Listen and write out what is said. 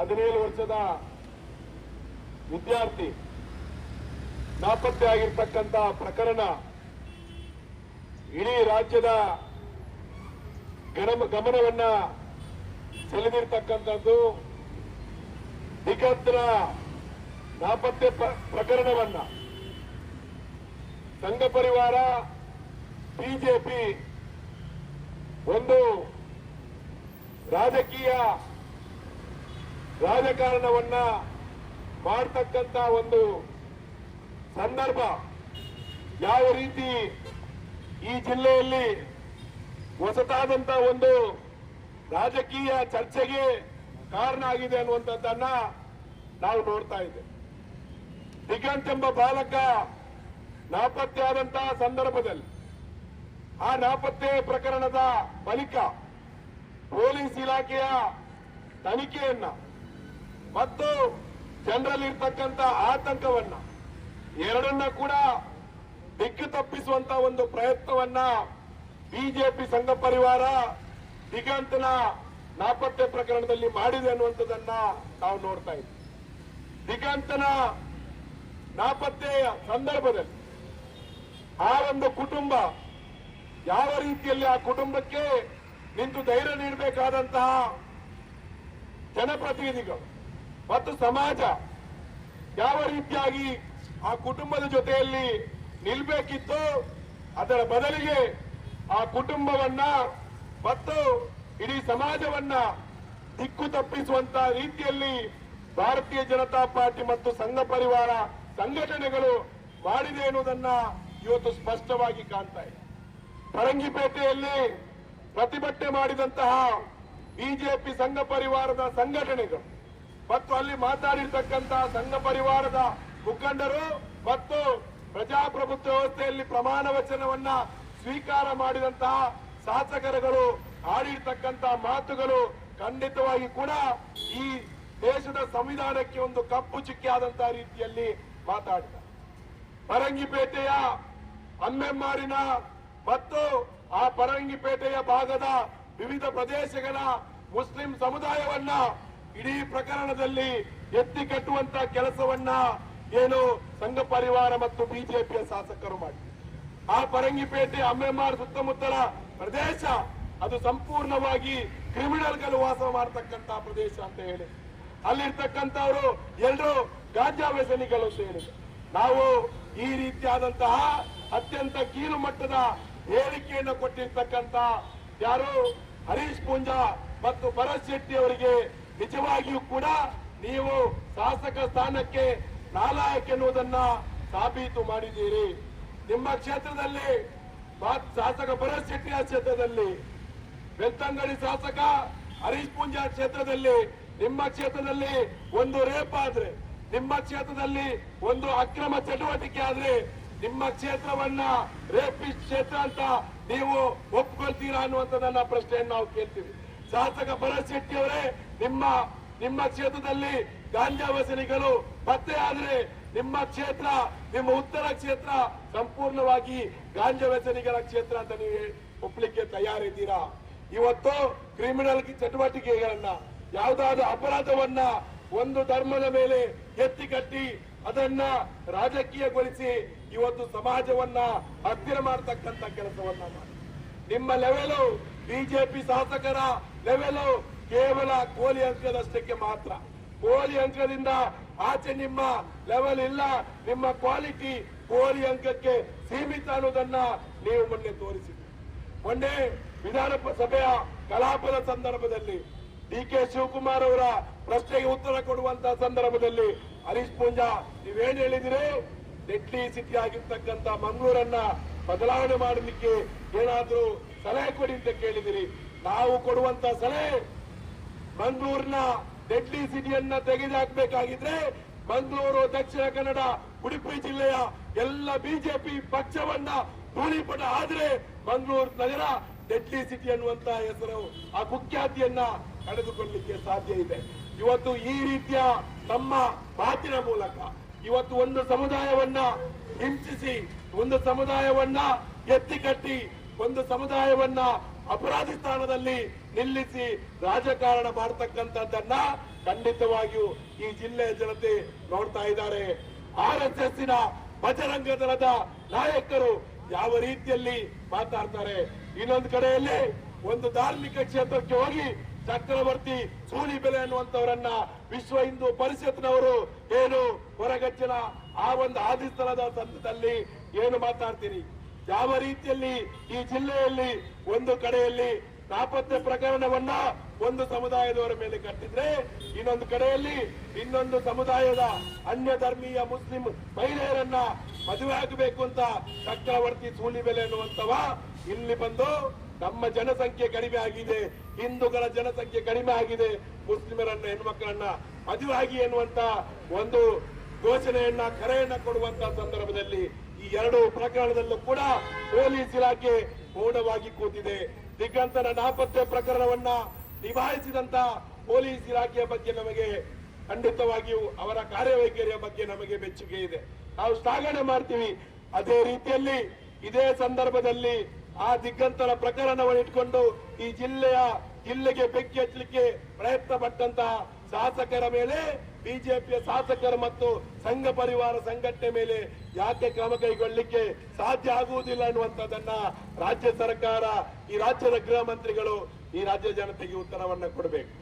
ಹದಿನೇಳು ವರ್ಷದ ವಿದ್ಯಾರ್ಥಿ, ನಾಪತ್ತೆ ಆಗಿರ್ತಕ್ಕಂಥ ಪ್ರಕರಣ ಇಡೀ ರಾಜ್ಯದ ಗಮನವನ್ನ ಸೆಳೆದಿರ್ತಕ್ಕಂಥದ್ದು ದಿಗಂತರ ನಾಪತ್ತೆ ಪ್ರ- ಪ್ರಕರಣವನ್ನ. ಸಂಘ ಪರಿವಾರ, ಬಿಜೆಪಿ ಒಂದು ರಾಜಕೀಯ ರಾಜಕಾರಣವನ್ನ ಮಾಡ್ತಕ್ಕಂತ ಒಂದು ಸಂದರ್ಭ ಯಾವ ರೀತಿ ಈ ಜಿಲ್ಲೆಯಲ್ಲಿ ಹೊಸತಾದಂತ ಒಂದು ರಾಜಕೀಯ ಚರ್ಚೆಗೆ ಕಾರಣ ಆಗಿದೆ ಅನ್ನುವಂಥದ್ದನ್ನ ನಾವು ನೋಡ್ತಾ ಇದ್ದೇವೆ. ದಿಗಂತ್ ಎಂಬ ಬಾಲಕ ನಾಪತ್ತೆ ಆದಂತಹ ಸಂದರ್ಭದಲ್ಲಿ ಆ ನಾಪತ್ತೆ ಪ್ರಕರಣದ ಬಳಿಕ ಪೊಲೀಸ್ ಇಲಾಖೆಯ ತನಿಖೆಯನ್ನ ಮತ್ತು ಜನರಲ್ಲಿರ್ತಕ್ಕಂಥ ಆತಂಕವನ್ನ, ಎರಡನ್ನ ಕೂಡ ದಿಕ್ಕು ತಪ್ಪಿಸುವಂತ ಒಂದು ಪ್ರಯತ್ನವನ್ನ ಬಿಜೆಪಿ ಸಂಘ ಪರಿವಾರ ದಿಗಂತನ ನಾಪತ್ತೆ ಪ್ರಕರಣದಲ್ಲಿ ಮಾಡಿದೆ ಅನ್ನುವಂಥದ್ದನ್ನ ನಾವು ನೋಡ್ತಾ ಇದ್ದೀವಿ ದಿಗಂತನ ನಾಪತ್ತೆಯ ಸಂದರ್ಭದಲ್ಲಿ ಆ ಒಂದು ಕುಟುಂಬ, ಯಾವ ರೀತಿಯಲ್ಲಿ ಆ ಕುಟುಂಬಕ್ಕೆ ನಿಂತು ಧೈರ್ಯ ನೀಡಬೇಕಾದಂತಹ ಜನಪ್ರತಿನಿಧಿಗಳು ಮತ್ತು ಸಮಾಜ ಯಾವ ರೀತಿಯಾಗಿ ಆ ಕುಟುಂಬದ ಜೊತೆಯಲ್ಲಿ ನಿಲ್ಬೇಕಿತ್ತು ಅದರ ಬದಲಿಗೆ ಆ ಕುಟುಂಬವನ್ನ ಮತ್ತು ಇಡೀ ಸಮಾಜವನ್ನ ದಿಕ್ಕು ತಪ್ಪಿಸುವಂತ ರೀತಿಯಲ್ಲಿ ಭಾರತೀಯ ಜನತಾ ಪಾರ್ಟಿ ಮತ್ತು ಸಂಘ ಪರಿವಾರ ಸಂಘಟನೆಗಳು ಮಾಡಿದೆ ಎನ್ನುವುದನ್ನ ಇವತ್ತು ಸ್ಪಷ್ಟವಾಗಿ ಕಾಣ್ತಾ ಇದೆ. ಫರಂಗಿಪೇಟೆಯಲ್ಲಿ ಪ್ರತಿಭಟನೆ ಮಾಡಿದಂತಹ ಬಿಜೆಪಿ ಸಂಘ ಪರಿವಾರದ ಸಂಘಟನೆಗಳು ಮತ್ತು ಅಲ್ಲಿ ಮಾತಾಡಿರ್ತಕ್ಕಂತಹ ಸಂಘ ಪರಿವಾರದ ಮುಖಂಡರು ಮತ್ತು ಪ್ರಜಾಪ್ರಭುತ್ವ ವ್ಯವಸ್ಥೆಯಲ್ಲಿ ಪ್ರಮಾಣ ವಚನವನ್ನ ಸ್ವೀಕಾರ ಮಾಡಿದಂತಹ ಶಾಸಕರುಗಳು ಆಡಿರ್ತಕ್ಕಂತಹ ಮಾತುಗಳು ಖಂಡಿತವಾಗಿ ಕೂಡ ಈ ದೇಶದ ಸಂವಿಧಾನಕ್ಕೆ ಒಂದು ಕಪ್ಪು ಚುಕ್ಕಿ ಆದಂತಹ ರೀತಿಯಲ್ಲಿ ಮಾತಾಡಿದ ಪರಂಗಿಪೇಟೆಯ ಅಮ್ಮೆಮ್ಮಾರಿನ ಮತ್ತು ಆ ಪರಂಗಿಪೇಟೆಯ ಭಾಗದ ವಿವಿಧ ಪ್ರದೇಶಗಳ ಮುಸ್ಲಿಂ ಸಮುದಾಯವನ್ನ ಇಡೀ ಪ್ರಕರಣದಲ್ಲಿ ಎತ್ತಿ ಕಟ್ಟುವಂತ ಕೆಲಸವನ್ನ ಏನು ಸಂಘ ಪರಿವಾರ ಮತ್ತು ಬಿಜೆಪಿಯ ಶಾಸಕರು ಮಾಡಿ ಆ ಪರಂಗಿಪೇಟೆ ಅಮ್ಮೆಮ್ಮಾರ್ ಸುತ್ತಮುತ್ತಲ ಪ್ರದೇಶ, ಅದು ಸಂಪೂರ್ಣವಾಗಿ ಕ್ರಿಮಿನಲ್ಗಳು ವಾಸ ಮಾಡತಕ್ಕಂತ ಪ್ರದೇಶ ಅಂತ ಹೇಳಿ. ಅಲ್ಲಿರ್ತಕ್ಕಂಥವರು ಎಲ್ಲರೂ ಗಾಂಜಾ ವ್ಯಸನಿಗಳು ಅಂತ ನಾವು ಈ ರೀತಿಯಾದಂತಹ ಅತ್ಯಂತ ಕೀಳು ಮಟ್ಟದ ಹೇಳಿಕೆಯನ್ನು ಕೊಟ್ಟಿರ್ತಕ್ಕಂತ ಯಾರು? ಹರೀಶ್ ಪೂಂಜಾ ಮತ್ತು ಭರತ್ ಶೆಟ್ಟಿ ಅವರಿಗೆ ನಿಜವಾಗಿಯೂ ಕೂಡ ನೀವು ಶಾಸಕ ಸ್ಥಾನಕ್ಕೆ ನಾಲಾಯಕ್ ಎನ್ನುವುದನ್ನ ಸಾಬೀತು ಮಾಡಿದ್ದೀರಿ. ನಿಮ್ಮ ಕ್ಷೇತ್ರದಲ್ಲಿ ಶಾಸಕ ಭರತ್ ಶೆಟ್ಟಿಯ ಕ್ಷೇತ್ರದಲ್ಲಿ ಬೆತ್ತಂಗಡಿ ಶಾಸಕ ಹರೀಶ್ ಪೂಂಜಾ ಕ್ಷೇತ್ರದಲ್ಲಿ ನಿಮ್ಮ ಕ್ಷೇತ್ರದಲ್ಲಿ ಒಂದು ರೇಪ್ ಆದ್ರೆ, ನಿಮ್ಮ ಕ್ಷೇತ್ರದಲ್ಲಿ ಒಂದು ಅಕ್ರಮ ಚಟುವಟಿಕೆ ಆದ್ರೆ ನಿಮ್ಮ ಕ್ಷೇತ್ರವನ್ನ ರೇಪಿಸ್ಟ್ ಕ್ಷೇತ್ರ ಅಂತ ನೀವು ಒಪ್ಕೊಳ್ತೀರಾ ಅನ್ನುವಂಥದ್ದನ್ನ ಪ್ರಶ್ನೆಯನ್ನು ನಾವು ಕೇಳ್ತೀವಿ. ಶಾಸಕ ಭರತ್ ಶೆಟ್ಟಿ ಅವರೇ, ನಿಮ್ಮ ನಿಮ್ಮ ಕ್ಷೇತ್ರದಲ್ಲಿ ಗಾಂಜಾ ವ್ಯಸನಿಗಳು ಪತ್ತೆ ಆದ್ರೆ ನಿಮ್ಮ ಕ್ಷೇತ್ರ, ನಿಮ್ಮ ಉತ್ತರ ಕ್ಷೇತ್ರ ಸಂಪೂರ್ಣವಾಗಿ ಗಾಂಜಾ ವ್ಯಸನಿಗಳ ಕ್ಷೇತ್ರ ಅಂತ ನೀವು ಒಪ್ಲಿಕ್ಕೆ ತಯಾರಿದ್ದೀರಾ ಇವತ್ತು ಕ್ರಿಮಿನಲ್ ಚಟುವಟಿಕೆಗಳನ್ನ, ಯಾವುದಾದ್ರೂ ಅಪರಾಧವನ್ನ ಒಂದು ಧರ್ಮದ ಮೇಲೆ ಎತ್ತಿ ಕಟ್ಟಿ ಅದನ್ನ ರಾಜಕೀಯಗೊಳಿಸಿ ಇವತ್ತು ಸಮಾಜವನ್ನ ಹತ್ತಿರ ಮಾಡತಕ್ಕಂತ ಕೆಲಸವನ್ನ ಮಾಡಿ. ನಿಮ್ಮ ಲೆವೆಲು ಬಿಜೆಪಿ ಶಾಸಕರ ಲೆವೆಲು ಕೇವಲ ಕೋಲಿ ಅಂಕದಷ್ಟಕ್ಕೆ ಮಾತ್ರ. ಕೋಲಿ ಅಂಕದಿಂದ ಆಚೆ ನಿಮ್ಮ ಲೆವೆಲ್ ಇಲ್ಲ, ನಿಮ್ಮ ಕ್ವಾಲಿಟಿ ಕೋಲಿ ಅಂಕಕ್ಕೆ ಸೀಮಿತ ಅನ್ನೋದನ್ನ ನೀವು ಮೊನ್ನೆ ತೋರಿಸಿದ್ರಿ. ಮೊನ್ನೆ ವಿಧಾನ ಸಭೆಯ ಕಲಾಪದ ಸಂದರ್ಭದಲ್ಲಿ ಡಿ ಕೆ ಶಿವಕುಮಾರ್ ಅವರ ಪ್ರಶ್ನೆಗೆ ಉತ್ತರ ಕೊಡುವಂತಹ ಸಂದರ್ಭದಲ್ಲಿ ಹರೀಶ್ ಪೂಂಜಾ, ನೀವೇನ್ ಹೇಳಿದಿರಿ? ಡೆಡ್ಲಿ ಸಿಟಿ ಆಗಿರ್ತಕ್ಕಂತ ಮಂಗಳೂರನ್ನ ಬದಲಾವಣೆ ಮಾಡಲಿಕ್ಕೆ ಏನಾದ್ರೂ ಸಲಹೆ ಕೊಡಿ ಅಂತ ಕೇಳಿದಿರಿ. ನಾವು ಕೊಡುವಂತ ಸಲಹೆ ಮಂಗಳೂರಿನ ಡೆಡ್ಲಿ ಸಿಟಿಯನ್ನ ತೆಗೆದುಹಾಕಬೇಕಾಗಿದ್ರೆ ಮಂಗಳೂರು, ದಕ್ಷಿಣ ಕನ್ನಡ, ಉಡುಪಿ ಜಿಲ್ಲೆಯ ಎಲ್ಲ ಬಿಜೆಪಿ ಪಕ್ಷವನ್ನ ಧೂಳಿಪಟ. ಆದ್ರೆ ಮಂಗಳೂರು ನಗರ ಡೆಡ್ಲಿ ಸಿಟಿ ಅನ್ನುವಂತ ಹೆಸರು, ಆ ಕುಖ್ಯಾತಿಯನ್ನ ಕಳೆದುಕೊಳ್ಳಲಿಕ್ಕೆ ಸಾಧ್ಯ ಇದೆ. ಇವತ್ತು ಈ ರೀತಿಯ ನಮ್ಮ ಮಾತಿನ ಮೂಲಕ ಇವತ್ತು ಒಂದು ಸಮುದಾಯವನ್ನ ಹಿಂಸಿಸಿ, ಒಂದು ಸಮುದಾಯವನ್ನ ಎತ್ತಿ ಕಟ್ಟಿ ಒಂದು ಸಮುದಾಯವನ್ನ ಅಪರಾಧಿ ಸ್ಥಾನದಲ್ಲಿ ನಿಲ್ಲಿಸಿ ರಾಜಕಾರಣ ಮಾಡತಕ್ಕಂಥದ್ದನ್ನ ಖಂಡಿತವಾಗಿಯೂ ಈ ಜಿಲ್ಲೆಯ ಜನತೆ ನೋಡ್ತಾ ಇದ್ದಾರೆ. ಆರ್ ಎಸ್ ಎಸ್ಸಿನ ಬಜರಂಗ ದಳದ ನಾಯಕರು ಯಾವ ರೀತಿಯಲ್ಲಿ ಮಾತಾಡ್ತಾರೆ? ಇನ್ನೊಂದು ಕಡೆಯಲ್ಲಿ ಒಂದು ಧಾರ್ಮಿಕ ಕ್ಷೇತ್ರಕ್ಕೆ ಹೋಗಿ ಚಕ್ರವರ್ತಿ ಸೂಲಿಬೆಲೆ ಅನ್ನುವಂತವರನ್ನ ವಿಶ್ವ ಹಿಂದೂ ಪರಿಷತ್ನವರು ಏನು ಹೊರಗಚ್ಚಿನ ಆ ಒಂದು ಆದಿಸ್ಥಳದ ಸಂದರ್ಭದಲ್ಲಿ ಏನು ಮಾತಾಡ್ತೀರಿ? ಯಾವ ರೀತಿಯಲ್ಲಿ ಈ ಜಿಲ್ಲೆಯಲ್ಲಿ ಒಂದು ಕಡೆಯಲ್ಲಿ ನಾಪತ್ತೆ ಪ್ರಕರಣವನ್ನ ಒಂದು ಸಮುದಾಯದವರ ಮೇಲೆ ಕಟ್ಟಿದ್ರೆ, ಇನ್ನೊಂದು ಕಡೆಯಲ್ಲಿ ಇನ್ನೊಂದು ಸಮುದಾಯದ ಅನ್ಯ ಧರ್ಮೀಯ ಮುಸ್ಲಿಂ ಮಹಿಳೆಯರನ್ನ ಮದುವೆ ಆಗಬೇಕು ಅಂತ ಚಕ್ರವರ್ತಿ ಸೂಲಿಬೆಲೆ ಅನ್ನುವಂತವ ಇಲ್ಲಿ ಬಂದು ನಮ್ಮ ಜನಸಂಖ್ಯೆ ಕಡಿಮೆ ಆಗಿದೆ, ಹಿಂದೂಗಳ ಜನಸಂಖ್ಯೆ ಕಡಿಮೆ ಆಗಿದೆ, ಮುಸ್ಲಿಮರನ್ನ ಹೆಣ್ಮಕ್ಕಳನ್ನ ಮದುವೆ ಆಗಿ ಒಂದು ಘೋಷಣೆಯನ್ನ, ಕರೆಯನ್ನ ಕೊಡುವಂತ ಸಂದರ್ಭದಲ್ಲಿ ಈ ಎರಡು ಪ್ರಕರಣದಲ್ಲೂ ಕೂಡ ಪೊಲೀಸ್ ಇಲಾಖೆ ಮೌನವಾಗಿ ಕೂತಿದೆ. ದಿಗ್ಗಂತರ ನಾಪತ್ತೆ ಪ್ರಕರಣವನ್ನ ನಿಭಾಯಿಸಿದಂತ ಪೊಲೀಸ್ ಇಲಾಖೆಯ ಬಗ್ಗೆ ನಮಗೆ ಖಂಡಿತವಾಗಿಯೂ ಅವರ ಕಾರ್ಯವೈಖರಿಯ ಬಗ್ಗೆ ನಮಗೆ ಮೆಚ್ಚುಗೆ ಇದೆ. ನಾವು ಶ್ಲಾಘನೆ ಮಾಡ್ತೀವಿ. ಅದೇ ರೀತಿಯಲ್ಲಿ ಇದೇ ಸಂದರ್ಭದಲ್ಲಿ ಆ ದಿಗ್ಗಂತರ ಪ್ರಕರಣವನ್ನು ಇಟ್ಕೊಂಡು ಈ ಜಿಲ್ಲೆಯ ಜಿಲ್ಲೆಗೆ ಬೆಂಕಿ ಹಚ್ಚಲಿಕ್ಕೆ ಪ್ರಯತ್ನ ಪಟ್ಟಂತಹ ಶಾಸಕರ ಮೇಲೆ, ಬಿಜೆಪಿಯ ಶಾಸಕರು ಮತ್ತು ಸಂಘ ಪರಿವಾರ ಸಂಘಟನೆ ಮೇಲೆ ಯಾಕೆ ಕ್ರಮ ಕೈಗೊಳ್ಳಲಿಕ್ಕೆ ಸಾಧ್ಯ ಆಗುವುದಿಲ್ಲ ಅನ್ನುವಂಥದ್ದನ್ನ ರಾಜ್ಯ ಸರ್ಕಾರ, ಈ ರಾಜ್ಯದ ಗೃಹ ಮಂತ್ರಿಗಳು, ಈ ರಾಜ್ಯ ಜನತೆಗೆ ಉತ್ತರವನ್ನ ಕೊಡಬೇಕು.